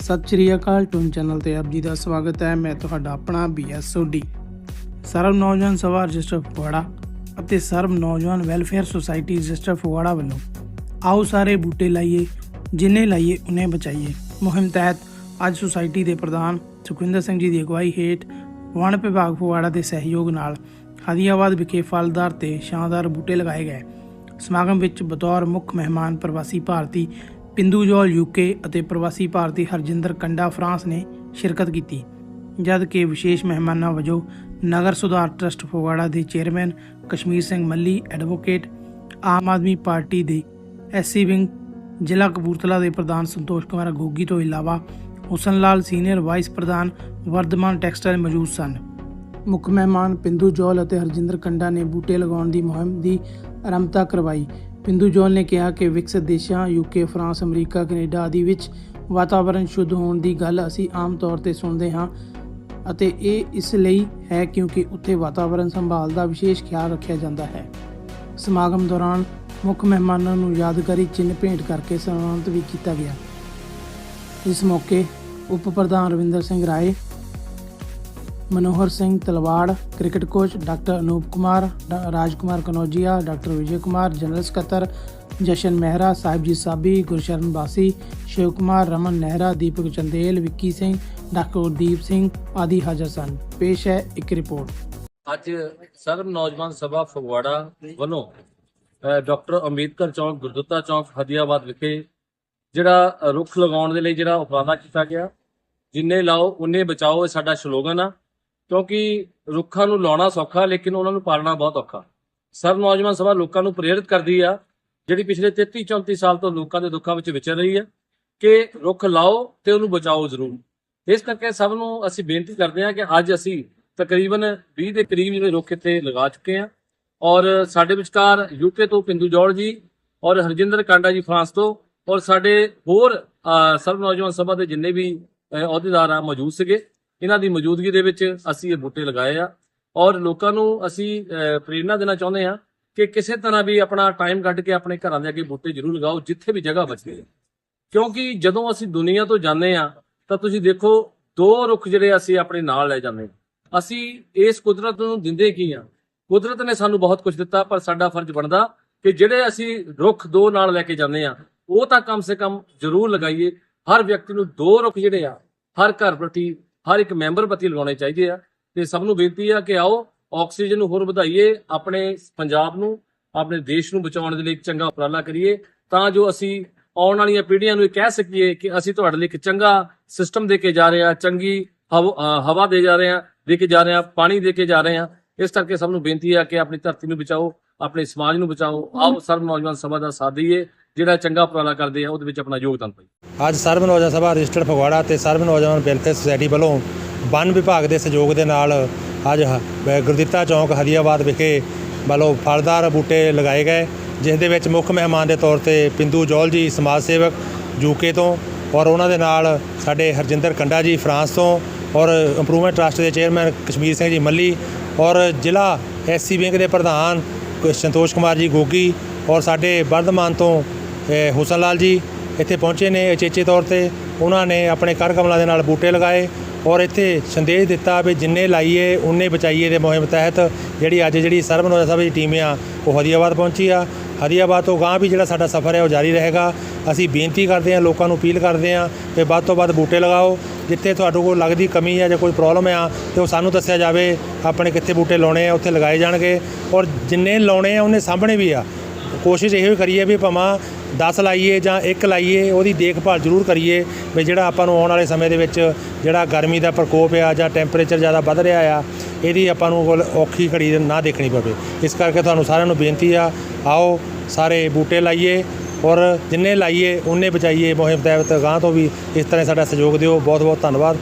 ਸਤਿ ਸ਼੍ਰੀ ਅਕਾਲ tune channel ਤੇ ਆਪ ਜੀ ਦਾ ਸਵਾਗਤ ਹੈ। ਮੈਂ ਤੁਹਾਡਾ ਆਪਣਾ ਬੀਐਸ ਸੋਢੀ ਸਰਵ ਨੌਜਵਾਨ ਸਭਾ ਰਜਿਸਟਰ ਫਗਵਾੜਾ ਅਤੇ ਸਰਵ ਨੌਜਵਾਨ ਵੈਲਫੇਅਰ ਸੁਸਾਇਟੀ ਰਜਿਸਟਰ ਫਗਵਾੜਾ ਵੱਲੋਂ ਆਓ ਸਾਰੇ ਬੂਟੇ ਲਾਈਏ, ਜਿੰਨੇ ਲਾਈਏ ਉਹਨੇ ਬਚਾਈਏ। ਮੁਹਿੰਮ ਤਹਿਤ ਅੱਜ ਸੁਸਾਇਟੀ ਦੇ ਪ੍ਰਧਾਨ ਸੁਖਵਿੰਦਰ ਸਿੰਘ ਜੀ ਦੀ ਅਗਵਾਈ ਹੇਠ ਵਣ ਵਿਭਾਗ ਫਗਵਾੜਾ ਦੇ ਸਹਿਯੋਗ ਨਾਲ ਹਦੀਆਬਾਦ ਵਿਖੇ ਫਲਦਾਰ ਤੇ ਸ਼ਾਨਦਾਰ ਬੂਟੇ ਲਗਾਏ ਗਏ। ਸਮਾਗਮ ਵਿੱਚ ਬਤੌਰ ਮੁੱਖ ਮਹਿਮਾਨ ਪ੍ਰਵਾਸੀ ਭਾਰਤੀ ਪਿੰਦੂ ਜੋਲ ਯੂਕੇ ਅਤੇ ਪ੍ਰਵਾਸੀ ਭਾਰਤੀ ਹਰਜਿੰਦਰ ਕੰਡਾ ਫਰਾਂਸ ਨੇ ਸ਼ਿਰਕਤ ਕੀਤੀ, ਜਦ ਕਿ ਵਿਸ਼ੇਸ਼ ਮਹਿਮਾਨਾਂ ਵਜੋਂ ਨਗਰ ਸੁਧਾਰ ਟਰਸਟ ਫਗਵਾੜਾ ਦੇ chairman Kashmir Singh Malli, advocate Aam Aadmi party ਦੇ ਐਸਸੀ ਵਿੰਗ, ਜ਼ਿਲ੍ਹਾ ਕਪੂਰਥਲਾ ਦੇ ਪ੍ਰਧਾਨ ਸੰਤੋਸ਼ ਕੁਮਾਰ ਗੋਗੀ ਤੋਂ ਇਲਾਵਾ ਹੁਸਨ ਲਾਲ ਸੀਨੀਅਰ ਵਾਈਸ ਪ੍ਰਧਾਨ ਵਰਧਮਾਨ ਟੈਕਸਟਾਈਲ ਮੌਜੂਦ ਸਨ। ਮੁੱਖ ਮਹਿਮਾਨ ਪਿੰਦੂ ਜੋਲ ਅਤੇ ਹਰਜਿੰਦਰ ਕੰਡਾ ਨੇ ਬੂਟੇ ਲਗਾਉਣ ਦੀ ਮੁਹਿੰਮ ਦੀ ਆਰੰਭਤਾ ਕਰਵਾਈ ਪਿੰਦੂ ਜੋਲ ਨੇ ਕਿਹਾ ਕਿ ਵਿਕਸਿਤ ਦੇਸ਼ਾਂ ਯੂਕੇ ਫਰਾਂਸ ਅਮਰੀਕਾ, ਕੈਨੇਡਾ ਆਦਿ ਵਿੱਚ ਵਾਤਾਵਰਣ ਸ਼ੁੱਧ ਹੋਣ ਦੀ ਗੱਲ ਅਸੀਂ ਆਮ ਤੌਰ ਤੇ ਸੁਣਦੇ ਹਾਂ ਅਤੇ ਇਹ ਇਸ ਲਈ ਹੈ ਕਿਉਂਕਿ ਉੱਥੇ ਵਾਤਾਵਰਣ ਸੰਭਾਲ ਦਾ ਵਿਸ਼ੇਸ਼ ਖਿਆਲ ਰੱਖਿਆ ਜਾਂਦਾ ਹੈ। ਸਮਾਗਮ ਦੌਰਾਨ ਮੁੱਖ ਮਹਿਮਾਨਾਂ ਨੂੰ ਯਾਦਗਾਰੀ ਚਿੰਨ੍ਹ ਭੇਟ ਕਰਕੇ ਸਨਮਾਨਿਤ ਵੀ ਕੀਤਾ ਗਿਆ। ਇਸ ਮੌਕੇ ਉਪ ਪ੍ਰਧਾਨ Ravinder Singh Rai Manohar Singh Talwar, cricket coach doctor Anoop Kumar, ਡਾ- ਰਾਜਕੁਮਾਰ ਕਨੌਜੀਆ, ਡਾਕਟਰ ਵਿਜੇ ਕੁਮਾਰ, ਜਨਰਲ ਸਕੱਤਰ ਜਸ਼ਨ ਮਹਿਰਾ, ਸਾਹਿਬਜੀਤ ਸਾਬੀ, ਗੁਰਸ਼ਰਨ ਬਾਸੀ, ਸ਼ਿਵ ਕੁਮਾਰ, ਰਮਨ ਨਹਿਰਾ, ਦੀਪਕ ਚੰਦੇਲ, ਵਿੱਕੀ ਸਿੰਘ, ਡਾਕਟਰ ਗੁਰਦੀਪ ਸਿੰਘ ਆਦਿ ਹਾਜ਼ਰ ਸਨ। ਪੇਸ਼ ਹੈ ਇੱਕ ਰਿਪੋਰਟ। ਅੱਜ ਸਰਬ ਨੌਜਵਾਨ ਸਭਾ ਫਗਵਾੜਾ ਵੱਲੋਂ ਡਾਕਟਰ ਅੰਬੇਦਕਰ ਚੌਕ ਗੁਰਦੁੱਤਾ ਚੌਕ, ਹਦੀਆਬਾਦ ਵਿਖੇ ਜਿਹੜਾ ਰੁੱਖ ਲਗਾਉਣ ਦੇ ਲਈ ਜਿਹੜਾ ਉਪਰਾਲਾ ਕੀਤਾ ਗਿਆ, ਜਿੰਨੇ ਲਾਓ, ਉਨੇ ਬਚਾਓ ਇਹ ਸਾਡਾ ਸਲੋਗਨ ਆ। ਕਿਉਂਕਿ ਰੁੱਖਾਂ ਨੂੰ ਲਾਉਣਾ ਸੌਖਾ ਲੇਕਿਨ ਉਹਨਾਂ ਨੂੰ ਪਾਲਣਾ ਬਹੁਤ ਔਖਾ। ਸਰਬ ਨੌਜਵਾਨ ਸਭਾ ਲੋਕਾਂ ਨੂੰ ਪ੍ਰੇਰਿਤ ਕਰਦੀ ਆ ਜਿਹੜੀ ਪਿਛਲੇ 33 34 ਸਾਲ ਤੋਂ ਲੋਕਾਂ ਦੇ ਦੁੱਖਾਂ ਵਿੱਚ ਵਿਚਰ ਰਹੀ ਹੈ ਕਿ ਰੁੱਖ ਲਾਓ ਤੇ ਉਹਨੂੰ ਬਚਾਓ ਜ਼ਰੂਰ। ਇਸ ਕਰਕੇ ਸਭ ਨੂੰ ਅਸੀਂ ਬੇਨਤੀ ਕਰਦੇ ਹਾਂ ਕਿ ਅੱਜ ਅਸੀਂ ਤਕਰੀਬਨ 20 ਦੇ ਕਰੀਬ ਜਿਹੜੇ ਰੁੱਖ ਇੱਥੇ ਲਗਾ ਚੁੱਕੇ ਹਾਂ। ਔਰ ਸਾਡੇ ਵਿਚਕਾਰ ਯੂਕੇ ਤੋਂ ਪਿੰਦੂ ਜੋੜ ਜੀ ਔਰ ਹਰਜਿੰਦਰ ਕਾਂਡਾ ਜੀ ਫਰਾਂਸ ਤੋਂ ਔਰ ਸਾਡੇ ਹੋਰ ਅ, ਸਰਬ ਨੌਜਵਾਨ ਸਭਾ ਦੇ ਜਿੰਨੇ ਵੀ ਅਹੁਦੇਦਾਰ ਆ ਮੌਜੂਦ ਸੀਗੇ। ਇਹਨਾਂ ਦੀ ਮੌਜੂਦਗੀ ਦੇ ਵਿੱਚ ਅਸੀਂ ਇਹ ਬੂਟੇ ਲਗਾਏ ਆ ਔਰ ਲੋਕਾਂ ਨੂੰ ਅਸੀਂ ਅ, ਪ੍ਰੇਰਣਾ ਦੇਣਾ ਚਾਹੁੰਦੇ ਹਾਂ ਕਿ ਕਿਸੇ ਤਰ੍ਹਾਂ ਵੀ ਆਪਣਾ ਟਾਈਮ ਕੱਢ ਕੇ ਆਪਣੇ ਘਰਾਂ ਦੇ ਅੱਗੇ ਬੂਟੇ ਜ਼ਰੂਰ ਲਗਾਓ ਜਿੱਥੇ ਵੀ ਜਗ੍ਹਾ ਬਚੇ ਕਿਉਂਕਿ ਜਦੋਂ ਅਸੀਂ ਦੁਨੀਆ ਤੋਂ ਜਾਂਦੇ ਆ ਤਾਂ ਤੁਸੀਂ ਦੇਖੋ ਦੋ ਰੁੱਖ ਜਿਹੜੇ ਅਸੀਂ ਆਪਣੇ ਨਾਲ ਲੈ ਜਾਂਦੇ ਅਸੀਂ ਇਸ ਕੁਦਰਤ ਨੂੰ ਦਿੰਦੇ ਕੀ ਆ ਕੁਦਰਤ ਨੇ ਸਾਨੂੰ ਬਹੁਤ ਕੁਝ ਦਿੱਤਾ ਪਰ ਸਾਡਾ ਫਰਜ਼ ਬਣਦਾ ਕਿ ਜਿਹੜੇ ਅਸੀਂ ਰੁੱਖ ਦੋ ਨਾਲ ਲੈ ਕੇ ਜਾਂਦੇ ਆ ਉਹ ਤਾਂ ਕਮ ਸੇ ਕਮ ਜ਼ਰੂਰ ਲਗਾਈਏ। ਹਰ ਵਿਅਕਤੀ ਨੂੰ ਦੋ ਰੁੱਖ ਜਿਹੜੇ ਆ ਹਰ ਘਰ ਪ੍ਰਤੀ ਹਰ ਇੱਕ ਮੈਂਬਰ ਪ੍ਰਤੀ ਲਗਾਉਣੇ ਚਾਹੀਦੇ ਆ। ਤੇ ਸਭ ਨੂੰ ਬੇਨਤੀ ਆ ਕਿ ਆਓ, ਆਕਸੀਜਨ ਨੂੰ ਹੋਰ ਵਧਾਈਏ, ਆਪਣੇ ਪੰਜਾਬ ਨੂੰ, ਆਪਣੇ ਦੇਸ਼ ਨੂੰ ਬਚਾਉਣ ਦੇ ਲਈ ਇੱਕ ਚੰਗਾ ਉਪਰਾਲਾ ਕਰੀਏ। ਤਾਂ ਜੋ ਅਸੀਂ ਆਉਣ ਵਾਲੀਆਂ ਪੀੜ੍ਹੀਆਂ ਨੂੰ ਇਹ ਕਹਿ ਸਕੀਏ ਕਿ ਅਸੀਂ ਤੁਹਾਡੇ ਲਈ ਇੱਕ ਚੰਗਾ ਸਿਸਟਮ ਦੇ ਕੇ ਜਾ ਰਹੇ ਹਾਂ, ਚੰਗੀ ਹਵ- ਹਵਾ ਦੇ ਜਾ ਰਹੇ ਹਾਂ, ਦੇ ਕੇ ਜਾ ਰਹੇ ਹਾਂ, ਪਾਣੀ ਦੇ ਕੇ ਜਾ ਰਹੇ ਹਾਂ। ਇਸ ਕਰਕੇ ਸਭ ਨੂੰ ਬੇਨਤੀ ਆ ਕਿ ਆਪਣੀ ਧਰਤੀ ਨੂੰ ਬਚਾਓ, ਆਪਣੇ ਸਮਾਜ ਨੂੰ ਬਚਾਓ। ਆਓ ਸਰਬ ਨੌਜਵਾਨ ਸਭਾ ਦਾ ਸਾਥ ਦਈਏ। ਜਿਹੜਾ ਚੰਗਾ ਉਪਰਾਲਾ ਕਰਦੇ ਆ, ਉਹਦੇ ਵਿੱਚ ਆਪਣਾ ਯੋਗਦਾਨ ਪਾਈਏ ਅੱਜ ਸਰਬ ਨੌਜਵਾਨ ਸਭਾ ਰਜਿਸਟਰਡ ਫਗਵਾੜਾ ਤੇ ਸਰਬ ਨੌਜਵਾਨ ਵੈਲਫੇਅਰ ਸੁਸਾਇਟੀ ਵੱਲੋਂ ਵਨ ਵਿਭਾਗ ਦੇ ਸਹਿਯੋਗ ਦੇ ਨਾਲ ਅੱਜ ਹ- ਗੁਰਦਿੱਤਾ ਚੌਂਕ ਹਰੀਆਬਾਦ ਵਿਖੇ ਵੱਲੋਂ ਫਲਦਾਰ ਬੂਟੇ ਲਗਾਏ ਗਏ, ਜਿਸ ਦੇ ਵਿੱਚ ਮੁੱਖ ਮਹਿਮਾਨ ਦੇ ਤੌਰ ਤੇ ਪਿੰਦੂ ਜੌਲ ਜੀ, ਸਮਾਜ ਸੇਵਕ ਯੂਕੇ ਤੋਂ ਔਰ ਉਹਨਾਂ ਦੇ ਨਾਲ ਸਾਡੇ ਹਰਜਿੰਦਰ ਕੰਡਾ ਜੀ, ਫਰਾਂਸ ਤੋਂ ਔਰ ਇੰਪਰੂਵਮੈਂਟ ਟਰਸਟ ਦੇ ਚੇਅਰਮੈਨ ਕਸ਼ਮੀਰ ਸਿੰਘ ਜੀ ਮੱਲੀ ਔਰ ਜ਼ਿਲ੍ਹਾ ਐਸਸੀ ਬੈਂਕ ਦੇ ਪ੍ਰਧਾਨ ਸੰਤੋਸ਼ ਕੁਮਾਰ ਜੀ ਗੋਗੀ ਔਰ ਸਾਡੇ ਵਰਧਮਾਨ ਤੋਂ ਹੁਸਨ ਲਾਲ ਜੀ ਇੱਥੇ ਪਹੁੰਚੇ ਨੇ ਅਚੇਚੇ ਤੌਰ ਤੇ। ਉਹਨਾਂ ਨੇ ਆਪਣੇ ਕਰ ਕਮਲਾਂ ਦੇ ਨਾਲ ਬੂਟੇ ਲਗਾਏ ਔਰ ਇੱਥੇ ਸੰਦੇਸ਼ ਦਿੱਤਾ ਵੀ ਜਿੰਨੇ ਲਾਈਏ ਉਨੇ ਬਚਾਈਏ ਦੇ ਮੁਹਿੰਮ ਤਹਿਤ ਜਿਹੜੀ ਅੱਜ ਜਿਹੜੀ ਸਰਬ ਨੌਜਵਾਨ ਸਭਾ ਦੀ ਟੀਮ ਆ, ਉਹ ਹਰੀਆਬਾਦ ਪਹੁੰਚੀ ਆ। ਹਰੀਆਬਾਦ ਤੋਂ ਗਾਂ ਵੀ ਜਿਹੜਾ ਸਾਡਾ ਸਫ਼ਰ ਹੈ, ਉਹ ਜਾਰੀ ਰਹੇਗਾ। ਅਸੀਂ ਬੇਨਤੀ ਕਰਦੇ ਹਾਂ, ਲੋਕਾਂ ਨੂੰ ਅਪੀਲ ਕਰਦੇ ਹਾਂ ਕਿ ਵੱਧ ਤੋਂ ਵੱਧ ਬੂਟੇ ਲਗਾਓ। ਜਿੱਥੇ ਤੁਹਾਡੇ ਕੋਲ ਲੱਗਦੀ ਕਮੀ ਹੈ ਜਾਂ ਕੋਈ ਪ੍ਰੋਬਲਮ ਆ, ਤੇ ਉਹ ਸਾਨੂੰ ਦੱਸਿਆ ਜਾਵੇ, ਆਪਣੇ ਕਿੱਥੇ ਬੂਟੇ ਲਾਉਣੇ ਆ, ਉੱਥੇ ਲਗਾਏ ਜਾਣਗੇ। ਔਰ ਜਿੰਨੇ ਲਾਉਣੇ ਆ, ਉਹਨੇ ਸਾਹਮਣੇ ਵੀ ਆ। ਕੋਸ਼ਿਸ਼ ਇਹੋ ਹੀ ਕਰੀਏ ਵੀ ਭਾਵਾਂ 10 ਲਾਈਏ ਜਾਂ ਇੱਕ ਲਾਈਏ, ਉਹਦੀ ਦੇਖਭਾਲ ਜ਼ਰੂਰ ਕਰੀਏ ਵੀ ਜਿਹੜਾ ਆਪਾਂ ਨੂੰ ਆਉਣ ਵਾਲੇ ਸਮੇਂ ਦੇ ਵਿੱਚ ਜਿਹੜਾ ਗਰਮੀ ਦਾ ਪ੍ਰਕੋਪ ਆ ਜਾਂ ਟੈਂਪਰੇਚਰ ਜ਼ਿਆਦਾ ਵੱਧ ਰਿਹਾ ਆ, ਇਹਦੀ ਆਪਾਂ ਨੂੰ ਕੋਲ ਔਖੀ ਘੜੀ ਨਾ ਦੇਖਣੀ ਪਵੇ। ਇਸ ਕਰਕੇ ਤੁਹਾਨੂੰ ਸਾਰਿਆਂ ਨੂੰ ਬੇਨਤੀ ਆ, ਆਓ ਸਾਰੇ ਬੂਟੇ ਲਾਈਏ ਔਰ ਜਿੰਨੇ ਲਾਈਏ, ਉਹਨੇ ਬਚਾਈਏ ਮੁਹਿੰਮ ਤਹਿਤ ਗਾਂ ਤੋਂ ਵੀ ਇਸ ਤਰ੍ਹਾਂ ਸਾਡਾ ਸਹਿਯੋਗ ਦਿਓ। ਬਹੁਤ ਬਹੁਤ ਧੰਨਵਾਦ।